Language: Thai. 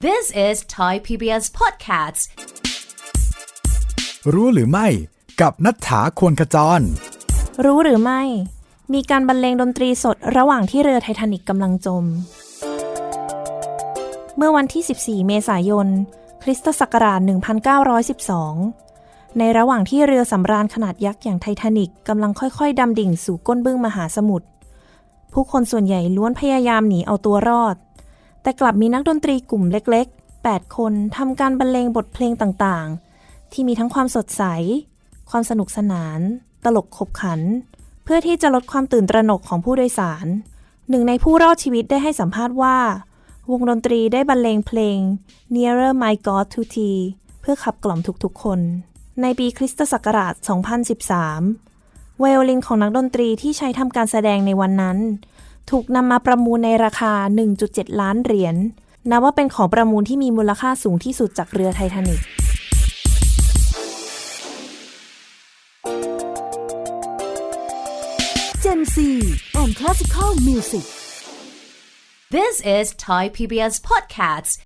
This is Thai PBS Podcasts. รู้หรือไม่กับนัฐถาควรขจร รู้หรือไม่ มีการบรรเลงดนตรีสดระหว่างที่เรือไททานิกกำลังจม เมื่อวันที่ 14 เมษายน คริสตศักราช 1912 ในระหว่างที่เรือสำราญขนาดยักษ์อย่างไททานิกกำลังค่อยๆดำดิ่งสู่ก้นบึ้งมหาสมุทรผู้คนส่วนใหญ่ล้วนพยายามหนีเอาตัวรอด แต่กลับมีนักดนตรีกลุ่มเล็กๆ 8 คนทำการบรรเลงบทเพลงต่างๆ ที่มีทั้งความสดใส ความสนุกสนาน ตลกขบขัน เพื่อที่จะลดความตื่นตระหนกของผู้โดยสาร หนึ่งในผู้รอดชีวิตได้ให้สัมภาษณ์ว่า วงดนตรีได้บรรเลงเพลง Nearer My God to Thee เพื่อขับกล่อมทุกๆ คน ในปีคริสตศักราช 2013 ไวโอลินของนักดนตรีที่ใช้ทำการแสดงในวันนั้น ถูกนำมาประมูลในราคา 1.7 ล้านเหรียญนับว่าเป็นของประมูลที่มีมูลค่าสูงที่สุดจากเรือไททานิกเจนซี and Classical Music This is Thai PBS Podcasts.